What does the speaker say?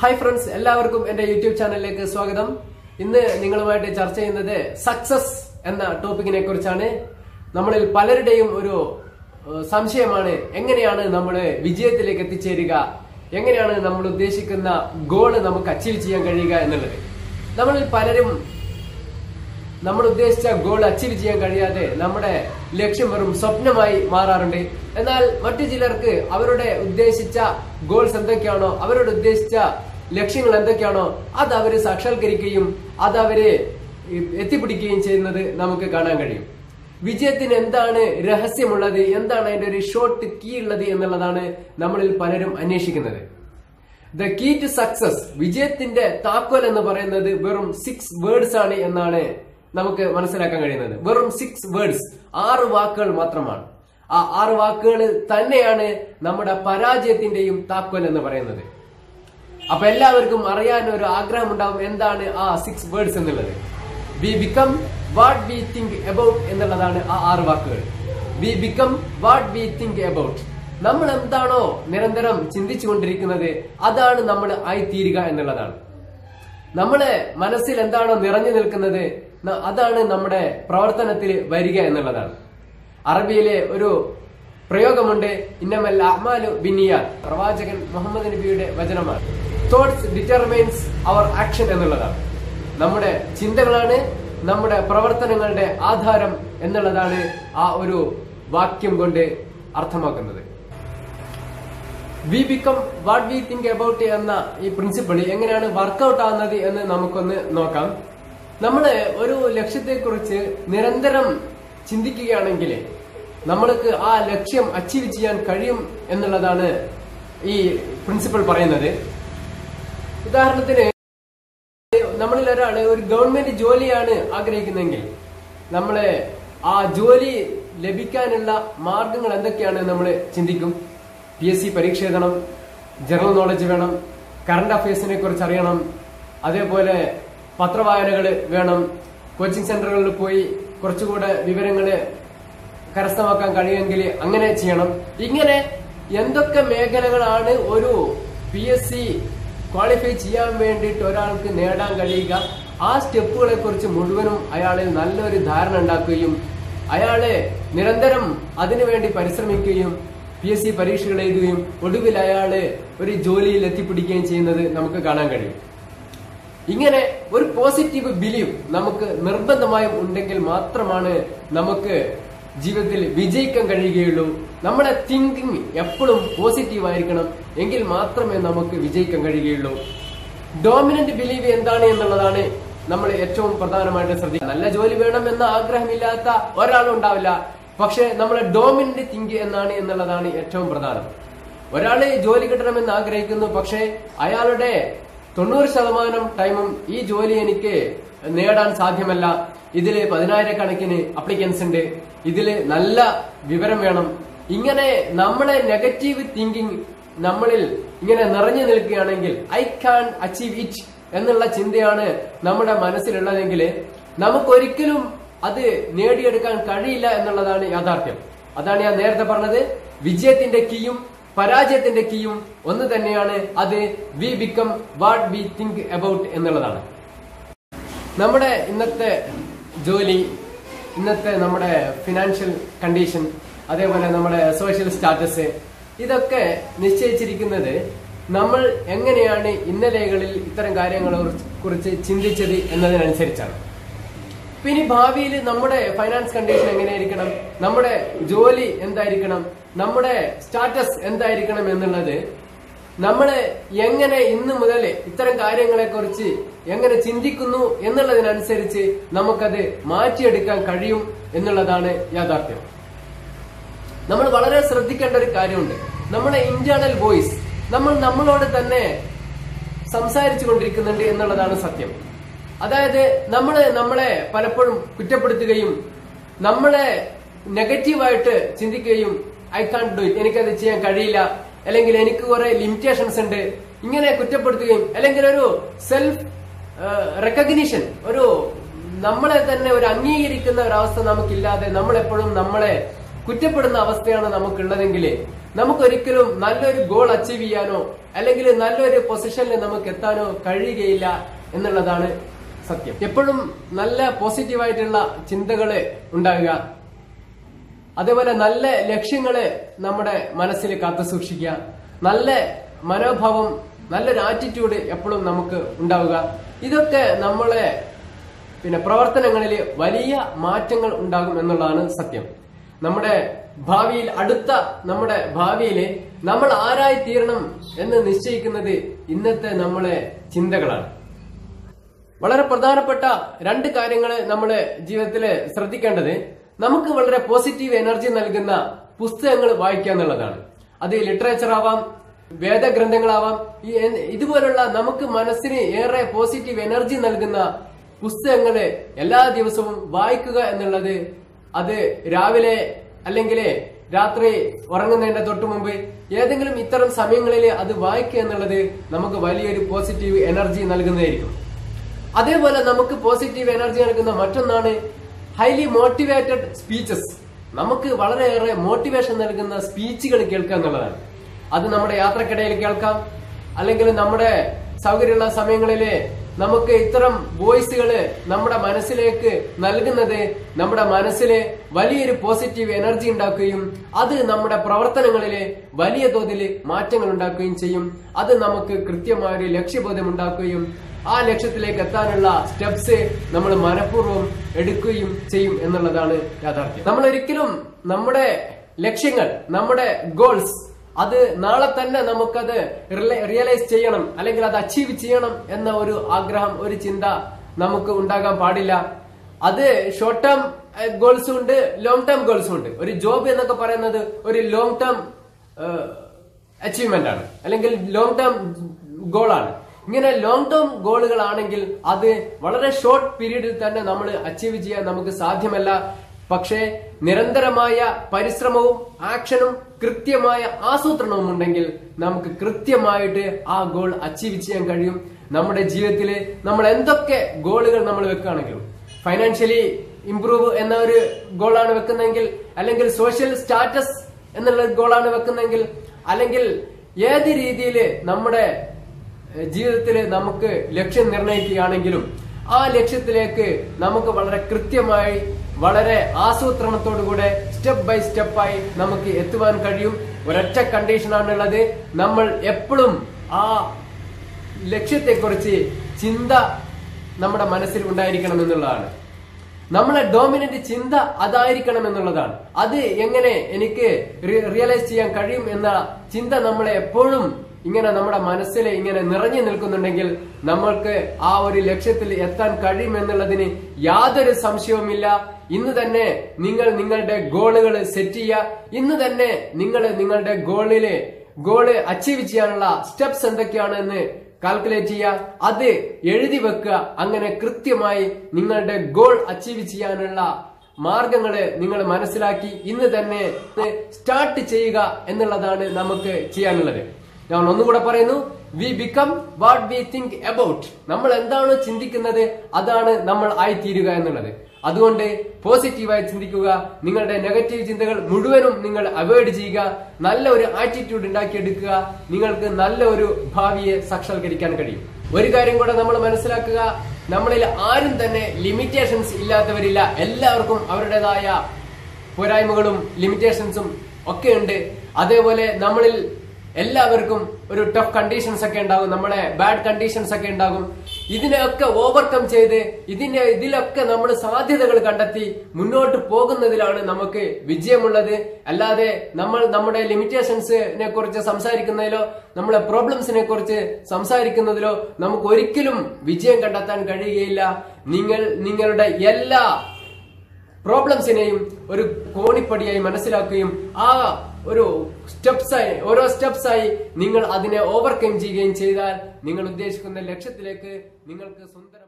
Hi friends എല്ലാവർക്കും എന്റെ YouTube ചാനലിലേക്ക് സ്വാഗതം. ഇന്ന് നിങ്ങളുമായിട്ട് ചർച്ച ചെയ്യുന്നത് സക്സസ് എന്ന ടോപ്പിക്കിനെ കുറിച്ചാണ്. നമ്മളിൽ പലരുടെയും ഒരു സംശയമാണ്. എങ്ങനെയാണ് നമ്മൾ വിജയത്തിലേക്ക് എത്തിച്ചേരുക? എങ്ങനെയാണ് നമ്മൾ ഉദ്ദേശിക്കുന്ന ഗോൾ നമുക്ക് അച്ചീവ് ചെയ്യാൻ കഴിയുക എന്നുള്ളത്? നമ്മളിൽ പലരും നമ്മൾ ഉദ്ദേശിച്ച ഗോൾ അച്ചീവ് ചെയ്യാൻ കഴിയാതെ നമ്മുടെ ലക്ഷ്യം വെറും സ്വപ്നമായി മാറാറുണ്ട്. എന്നാൽ മറ്റു ചിലർക്ക് അവരുടെ ഉദ്ദേശിച്ച ഗോൾസ് എന്തൊക്കെയാണോ അവരുടെ ഉദ്ദേശിച്ച ലക്ഷ്യങ്ങൾ എന്തൊക്കെയാണോ അത് അവർ സാക്ഷാത്കരിക്കുകയും അത് അവർ എത്തിപ്പിടിക്കുകയും ചെയ്യുന്നത് നമുക്ക് കാണാൻ കഴിയും. വിജയത്തിന് എന്താണ് രഹസ്യമുള്ളത് എന്താണ് അതിന്റെ ഒരു ഷോർട്ട് കീ ഉള്ളത് എന്നുള്ളതാണ് നമ്മളിൽ പലരും അന്വേഷിക്കുന്നത്. ദ കീ ടു സക്സസ് വിജയത്തിന്റെ താക്കോൽ എന്ന് പറയുന്നത് വെറും സിക്സ് വേർഡ്സ് ആണ് എന്നാണ് നമുക്ക് മനസ്സിലാക്കാൻ കഴിയുന്നത്. വെറും സിക്സ് വേർഡ്സ് ആറ് വാക്കുകൾ മാത്രമാണ്. ആ ആറ് വാക്കുകൾ തന്നെയാണ് നമ്മുടെ പരാജയത്തിന്റെയും താക്കോൽ എന്ന് പറയുന്നത്. അപ്പൊ എല്ലാവർക്കും അറിയാൻ ഒരു ആഗ്രഹം ഉണ്ടാവും എന്താണ് ആ സിക്സ് വേർഡ്സ് എന്നുള്ളത്. We become what we think about എന്നുള്ളതാണ് ആ ആറ് വാക്കുകൾ. We become what we think about നമ്മൾ എന്താണോ നിരന്തരം ചിന്തിച്ചു കൊണ്ടിരിക്കുന്നത് അതാണ് നമ്മൾ ആയിത്തീരുക എന്നുള്ളതാണ്. നമ്മളെ മനസ്സിൽ എന്താണോ നിറഞ്ഞു നിൽക്കുന്നത് അതാണ് നമ്മുടെ പ്രവർത്തനത്തിൽ വരിക എന്നുള്ളതാണ്. അറബിയിലെ ഒരു പ്രയോഗമുണ്ട് ഇന്നമൽ അഹ്മാലു ബിനിയ പ്രവാചകൻ മുഹമ്മദ് നബിയുടെ വചനമാണ്. തോട്ട്സ് ഡിറ്റർമൈൻസ് അവർ ആക്ഷൻ എന്നുള്ളതാണ്. നമ്മുടെ ചിന്തകളാണ് നമ്മുടെ പ്രവർത്തനങ്ങളുടെ ആധാരം എന്നുള്ളതാണ് ആ ഒരു വാക്യം കൊണ്ട് അർത്ഥമാക്കുന്നത്. We become what we think about എന്ന ഈ പ്രിൻസിപ്പിൾ എങ്ങനെയാണ് വർക്കൗട്ട് ആവുന്നത് എന്ന് നമുക്കൊന്ന് നോക്കാം. നമ്മൾ ഒരു ലക്ഷ്യത്തെക്കുറിച്ച് നിരന്തരം ചിന്തിക്കുകയാണെങ്കിൽ നമ്മൾക്ക് ആ ലക്ഷ്യം അച്ചീവ് ചെയ്യാൻ കഴിയും എന്നുള്ളതാണ് ഈ പ്രിൻസിപ്പൾ പറയുന്നത്. ഉദാഹരണത്തിന് നമ്മളിൽ ഒരാൾ ഒരു ഗവൺമെന്റ് ജോലിയാണ് ആഗ്രഹിക്കുന്നതെങ്കിൽ നമ്മളെ ആ ജോലി ലഭിക്കാനുള്ള മാർഗങ്ങൾ എന്തൊക്കെയാണ് നമ്മൾ ചിന്തിക്കും? പി എസ് സി പരീക്ഷ എഴുതണം ജനറൽ നോളജ് വേണം കറണ്ട് അഫയേഴ്സിനെ കുറിച്ച് അറിയണം അതേപോലെ പത്രവായനകൾ വേണം. കോച്ചിങ് സെന്ററുകളിൽ പോയി കുറച്ചുകൂടെ വിവരങ്ങൾ കരസ്ഥമാക്കാൻ കഴിയുമെങ്കിൽ അങ്ങനെ ചെയ്യണം. ഇങ്ങനെ എന്തൊക്കെ മേഖലകളാണ് ഒരു പി എസ് സി ക്വാളിഫൈ ചെയ്യാൻ വേണ്ടിയിട്ട് ഒരാൾക്ക് നേടാൻ കഴിയുക? ആ സ്റ്റെപ്പുകളെ കുറിച്ച് മുഴുവനും അയാളിൽ നല്ലൊരു ധാരണ ഉണ്ടാക്കുകയും അയാളെ നിരന്തരം അതിനുവേണ്ടി പരിശ്രമിക്കുകയും പി എസ് സി പരീക്ഷകൾ എഴുതുകയും ഒടുവിൽ അയാൾ ഒരു ജോലിയിൽ എത്തിപ്പിടിക്കുകയും ചെയ്യുന്നത് നമുക്ക് കാണാൻ കഴിയും. ഇങ്ങനെ ഒരു പോസിറ്റീവ് ബിലീവ് നമുക്ക് നിർബന്ധമായും ഉണ്ടെങ്കിൽ മാത്രമാണ് നമുക്ക് ജീവിതത്തിൽ വിജയിക്കാൻ കഴിയുകയുള്ളൂ. നമ്മുടെ തിങ്കിങ് എപ്പോഴും പോസിറ്റീവ് ആയിരിക്കണം. എങ്കിൽ മാത്രമേ നമുക്ക് വിജയിക്കാൻ കഴിയുകയുള്ളൂ. ഡോമിനന്റ് ബിലീവ് എന്താണ് എന്നുള്ളതാണ് നമ്മൾ ഏറ്റവും പ്രധാനമായിട്ട് ശ്രദ്ധിക്കുക. നല്ല ജോലി വേണം എന്ന ആഗ്രഹമില്ലാത്ത ഒരാളും ഉണ്ടാവില്ല പക്ഷെ നമ്മളെ ഡോമിനന്റ് തിങ്ക് എന്നാണ് എന്നുള്ളതാണ് ഏറ്റവും പ്രധാനം. ഒരാളെ ജോലി കിട്ടണമെന്ന് ആഗ്രഹിക്കുന്നു. പക്ഷേ അയാളുടെ തൊണ്ണൂറ് ശതമാനം ടൈമും ഈ ജോലി എനിക്ക് നേടാൻ സാധ്യമല്ല. ഇതിൽ പതിനായിരക്കണക്കിന് അപ്ലിക്കൻസ് ഉണ്ട്. ഇതിൽ നല്ല വിവരം വേണം. ഇങ്ങനെ നമ്മളെ നെഗറ്റീവ് തിങ്കിങ് നമ്മളിൽ ഇങ്ങനെ നിറഞ്ഞു നിൽക്കുകയാണെങ്കിൽ ഐ ക്യാൻ അച്ചീവ് ഇറ്റ് എന്നുള്ള ചിന്തയാണ് നമ്മുടെ മനസ്സിലുള്ളതെങ്കിൽ നമുക്കൊരിക്കലും അത് നേടിയെടുക്കാൻ കഴിയില്ല എന്നുള്ളതാണ് യാഥാർത്ഥ്യം. അതാണ് ഞാൻ നേരത്തെ പറഞ്ഞത്. വിജയത്തിന്റെ കീയും പരാജയത്തിന്റെ കീയും ഒന്ന് തന്നെയാണ് അത് we become what we think about എന്നുള്ളതാണ്. നമ്മുടെ ഇന്നത്തെ ജോലി ഇന്നത്തെ നമ്മുടെ ഫിനാൻഷ്യൽ കണ്ടീഷൻ അതേപോലെ നമ്മുടെ സോഷ്യൽ സ്റ്റാറ്റസ് ഇതൊക്കെ നിശ്ചയിച്ചിരിക്കുന്നത് നമ്മൾ എങ്ങനെയാണ് ഇന്നലെകളിൽ ഇത്തരം കാര്യങ്ങളെ കുറിച്ച് ചിന്തിച്ചത് എന്നതിനനുസരിച്ചാണ്. പിന്നെ ഭാവിയിൽ നമ്മുടെ ഫൈനാൻസ് കണ്ടീഷൻ എങ്ങനെയായിരിക്കണം? നമ്മുടെ ജോലി എന്തായിരിക്കണം? നമ്മുടെ സ്റ്റാറ്റസ് എന്തായിരിക്കണം എന്നുള്ളത് നമ്മൾ എങ്ങനെ ഇന്ന് മുതൽ ഇത്തരം കാര്യങ്ങളെ കുറിച്ച് എങ്ങനെ ചിന്തിക്കുന്നു എന്നുള്ളതിനനുസരിച്ച് നമുക്കത് മാറ്റിയെടുക്കാൻ കഴിയും എന്നുള്ളതാണ് യാഥാർത്ഥ്യം. നമ്മൾ വളരെ ശ്രദ്ധിക്കേണ്ട ഒരു കാര്യമുണ്ട്. നമ്മുടെ ഇന്റേണൽ വോയിസ് നമ്മൾ നമ്മളോട് തന്നെ സംസാരിച്ചു കൊണ്ടിരിക്കുന്നുണ്ട് എന്നുള്ളതാണ് സത്യം. അതായത് നമ്മൾ നമ്മളെ പലപ്പോഴും കുറ്റപ്പെടുത്തുകയും നമ്മളെ നെഗറ്റീവായിട്ട് ചിന്തിക്കുകയും ഐ കാൺ ഡു ഇറ്റ് എനിക്കത് ചെയ്യാൻ കഴിയില്ല. അല്ലെങ്കിൽ എനിക്ക് കുറെ ലിമിറ്റേഷൻസ് ഉണ്ട്. ഇങ്ങനെ കുറ്റപ്പെടുത്തുകയും അല്ലെങ്കിൽ ഒരു സെൽഫ് റെക്കഗ്നീഷൻ ഒരു നമ്മളെ തന്നെ ഒരു അംഗീകരിക്കുന്ന ഒരവസ്ഥ നമുക്കില്ലാതെ നമ്മളെപ്പോഴും നമ്മളെ കുറ്റപ്പെടുന്ന അവസ്ഥയാണ് നമുക്കുള്ളതെങ്കിൽ നമുക്കൊരിക്കലും നല്ലൊരു ഗോൾ അച്ചീവ് ചെയ്യാനോ അല്ലെങ്കിൽ നല്ലൊരു പൊസിഷനിൽ നമുക്ക് എത്താനോ കഴിയുകയില്ല എന്നുള്ളതാണ് സത്യം. എപ്പോഴും നല്ല പോസിറ്റീവായിട്ടുള്ള ചിന്തകൾ ഉണ്ടാകുക അതേപോലെ നല്ല ലക്ഷ്യങ്ങളെ നമ്മുടെ മനസ്സിൽ കാത്തു സൂക്ഷിക്കുക. നല്ല മനോഭാവം നല്ലൊരു ആറ്റിറ്റ്യൂഡ് എപ്പോഴും നമുക്ക് ഉണ്ടാവുക. ഇതൊക്കെ നമ്മളെ പിന്നെ പ്രവർത്തനങ്ങളിൽ വലിയ മാറ്റങ്ങൾ ഉണ്ടാകും എന്നുള്ളതാണ് സത്യം. നമ്മുടെ ഭാവിയിൽ അടുത്ത നമ്മുടെ ഭാവിയിൽ നമ്മൾ ആരായി തീരണം എന്ന് നിശ്ചയിക്കുന്നത് ഇന്നത്തെ നമ്മളെ ചിന്തകളാണ്. വളരെ പ്രധാനപ്പെട്ട രണ്ട് കാര്യങ്ങൾ നമ്മുടെ ജീവിതത്തിൽ ശ്രദ്ധിക്കേണ്ടത് നമുക്ക് വളരെ പോസിറ്റീവ് എനർജി നൽകുന്ന പുസ്തകങ്ങൾ വായിക്കുക എന്നുള്ളതാണ്. അത് ലിറ്ററേച്ചർ ആവാം വേദഗ്രന്ഥങ്ങളാവാം ഇതുപോലുള്ള നമുക്ക് മനസ്സിന് ഏറെ പോസിറ്റീവ് എനർജി നൽകുന്ന പുസ്തകങ്ങൾ എല്ലാ ദിവസവും വായിക്കുക എന്നുള്ളത് അത് രാവിലെ അല്ലെങ്കിൽ രാത്രി ഉറങ്ങുന്നതിന്റെ തൊട്ടു മുമ്പ് ഏതെങ്കിലും ഇത്തരം സമയങ്ങളിൽ അത് വായിക്കുക എന്നുള്ളത് നമുക്ക് വലിയൊരു പോസിറ്റീവ് എനർജി നൽകുന്നതായിരിക്കും. അതേപോലെ നമുക്ക് പോസിറ്റീവ് എനർജി നൽകുന്ന മറ്റൊന്നാണ് ഹൈലി മോട്ടിവേറ്റഡ് സ്പീച്ചസ് നമുക്ക് വളരെയേറെ മോട്ടിവേഷൻ നൽകുന്ന സ്പീച്ചുകൾ കേൾക്കുക എന്നുള്ളതാണ്. അത് നമ്മുടെ യാത്രക്കിടയിൽ കേൾക്കാം. അല്ലെങ്കിൽ നമ്മുടെ സൗകര്യമുള്ള സമയങ്ങളിൽ നമുക്ക് ഇത്തരം വോയിസുകൾ നമ്മുടെ മനസ്സിലേക്ക് നൽകുന്നത് നമ്മുടെ മനസ്സിലെ വലിയൊരു പോസിറ്റീവ് എനർജി ഉണ്ടാക്കുകയും അത് നമ്മുടെ പ്രവർത്തനങ്ങളിലെ വലിയ തോതിൽ മാറ്റങ്ങൾ ഉണ്ടാക്കുകയും ചെയ്യും. അത് നമുക്ക് കൃത്യമായ ഒരു ലക്ഷ്യബോധം ഉണ്ടാക്കുകയും ആ ലക്ഷ്യത്തിലേക്ക് എത്താനുള്ള സ്റ്റെപ്സ് നമ്മൾ മനഃപൂർവം എടുക്കുകയും ചെയ്യും എന്നുള്ളതാണ് യാഥാർത്ഥ്യം. നമ്മൾ ഒരിക്കലും നമ്മുടെ ലക്ഷ്യങ്ങൾ നമ്മുടെ ഗോൾസ് അത് നാളെ തന്നെ നമുക്കത് റിയലൈസ് ചെയ്യണം അല്ലെങ്കിൽ അത് അച്ചീവ് ചെയ്യണം എന്ന ഒരു ആഗ്രഹം ഒരു ചിന്ത നമുക്ക് ഉണ്ടാകാൻ പാടില്ല. അത് ഷോർട്ട് ടേം ഗോൾസും ഉണ്ട് ലോങ് ടേം ഗോൾസും ഉണ്ട്. ഒരു ജോബ് എന്നൊക്കെ പറയുന്നത് ഒരു ലോങ് ടേം അച്ചീവ്മെന്റ് ആണ്. അല്ലെങ്കിൽ ലോങ് ടേം ഗോളാണ് ഇങ്ങനെ ലോങ് ടേം ഗോളുകളാണെങ്കിൽ അത് വളരെ ഷോർട്ട് പീരീഡിൽ തന്നെ നമ്മൾ അച്ചീവ് ചെയ്യാൻ നമുക്ക് സാധ്യമല്ല. പക്ഷേ നിരന്തരമായ പരിശ്രമവും ആക്ഷനും കൃത്യമായ ആസൂത്രണവും ഉണ്ടെങ്കിൽ നമുക്ക് കൃത്യമായിട്ട് ആ ഗോൾ അച്ചീവ് ചെയ്യാൻ കഴിയും. നമ്മുടെ ജീവിതത്തിൽ നമ്മൾ എന്തൊക്കെ ഗോളുകൾ നമ്മൾ വെക്കുകയാണെങ്കിലും ഫൈനാൻഷ്യലി ഇംപ്രൂവ് എന്ന ഒരു ഗോളാണ് വെക്കുന്നതെങ്കിൽ അല്ലെങ്കിൽ സോഷ്യൽ സ്റ്റാറ്റസ് എന്നുള്ള ഗോളാണ് വെക്കുന്നതെങ്കിൽ അല്ലെങ്കിൽ ഏത് രീതിയിൽ നമ്മുടെ ജീവിതത്തിൽ നമുക്ക് ലക്ഷ്യം നിർണയിക്കുകയാണെങ്കിലും ആ ലക്ഷ്യത്തിലേക്ക് നമുക്ക് വളരെ കൃത്യമായി വളരെ ആസൂത്രണത്തോടുകൂടെ സ്റ്റെപ്പ് ബൈ സ്റ്റെപ്പായി നമുക്ക് എത്തുവാൻ കഴിയും. ഒരൊറ്റ കണ്ടീഷനാണുള്ളത് നമ്മൾ എപ്പോഴും ആ ലക്ഷ്യത്തെക്കുറിച്ച് ചിന്ത നമ്മുടെ മനസ്സിൽ ഉണ്ടായിരിക്കണം എന്നുള്ളതാണ്. നമ്മളെ ഡോമിനന്റ് ചിന്ത അതായിരിക്കണം എന്നുള്ളതാണ്. അത് എങ്ങനെ എനിക്ക് റിയലൈസ് ചെയ്യാൻ കഴിയും എന്ന ചിന്ത നമ്മളെ എപ്പോഴും ഇങ്ങനെ നമ്മുടെ മനസ്സിൽ ഇങ്ങനെ നിറഞ്ഞു നിൽക്കുന്നുണ്ടെങ്കിൽ നമ്മൾക്ക് ആ ഒരു ലക്ഷ്യത്തിൽ എത്താൻ കഴിയുമെന്നുള്ളതിന് യാതൊരു സംശയവുമില്ല. ഇന്ന് തന്നെ നിങ്ങൾ നിങ്ങളുടെ ഗോളുകൾ സെറ്റ് ചെയ്യുക. ഇന്ന് തന്നെ നിങ്ങൾ നിങ്ങളുടെ ഗോളിൽ ഗോൾ അച്ചീവ് ചെയ്യാനുള്ള സ്റ്റെപ്സ് എന്തൊക്കെയാണ് എന്ന് കാൽക്കുലേറ്റ് ചെയ്യുക. അത് എഴുതി വെക്കുക. അങ്ങനെ കൃത്യമായി നിങ്ങളുടെ ഗോൾ അച്ചീവ് ചെയ്യാനുള്ള മാർഗങ്ങൾ നിങ്ങൾ മനസ്സിലാക്കി. ഇന്ന് തന്നെ സ്റ്റാർട്ട് ചെയ്യുക എന്നുള്ളതാണ് നമുക്ക് ചെയ്യാനുള്ളത്. ഞാൻ ഒന്നുകൂടെ പറയുന്നു. We become what we think about നമ്മൾ എന്താണ് ചിന്തിക്കുന്നത്? അതാണ് നമ്മൾ ആയിത്തീരുക എന്നുള്ളത്. അതുകൊണ്ട് പോസിറ്റീവായി ചിന്തിക്കുക നിങ്ങളുടെ നെഗറ്റീവ് ചിന്തകൾ മുഴുവനും നിങ്ങൾ അവോയ്ഡ് ചെയ്യുക നല്ല ഒരു ആറ്റിറ്റ്യൂഡ് ഉണ്ടാക്കിയെടുക്കുക നിങ്ങൾക്ക് നല്ല ഒരു ഭാവിയെ സാക്ഷാത്കരിക്കാൻ കഴിയും. ഒരു കാര്യം കൂടെ നമ്മൾ മനസ്സിലാക്കുക നമ്മളിൽ ആരും തന്നെ ലിമിറ്റേഷൻസ് ഇല്ലാത്തവരില്ല. എല്ലാവർക്കും അവരുടേതായ പോരായ്മകളും ലിമിറ്റേഷൻസും ഒക്കെ ഉണ്ട്. അതേപോലെ നമ്മളിൽ എല്ലാവർക്കും ഒരു ടഫ് കണ്ടീഷൻസ് ഒക്കെ ഉണ്ടാകും നമ്മളെ ബാഡ് കണ്ടീഷൻസ് ഒക്കെ ഉണ്ടാകും. ഇതിനെയൊക്കെ ഓവർകം ചെയ്ത് ഇതിന്റെ ഇതിലൊക്കെ നമ്മൾ സാധ്യതകൾ കണ്ടെത്തി മുന്നോട്ട് പോകുന്നതിലാണ് നമുക്ക് വിജയമുള്ളത്. അല്ലാതെ നമ്മൾ നമ്മുടെ ലിമിറ്റേഷൻസിനെ കുറിച്ച് സംസാരിക്കുന്നതിലോ നമ്മളെ പ്രോബ്ലംസിനെ കുറിച്ച് സംസാരിക്കുന്നതിലോ നമുക്ക് ഒരിക്കലും വിജയം കണ്ടെത്താൻ കഴിയുകയില്ല. നിങ്ങൾ നിങ്ങളുടെ എല്ലാ പ്രോബ്ലംസിനെയും ഒരു കോണിപ്പടിയായി മനസ്സിലാക്കുകയും ആ ഒരു സ്റ്റെപ്സായി ഓരോ സ്റ്റെപ്സായി നിങ്ങൾ അതിനെ ഓവർകം ചെയ്യുകയും ചെയ്താൽ നിങ്ങൾ ഉദ്ദേശിക്കുന്ന ലക്ഷ്യത്തിലേക്ക് നിങ്ങൾക്ക് സുന്ദരം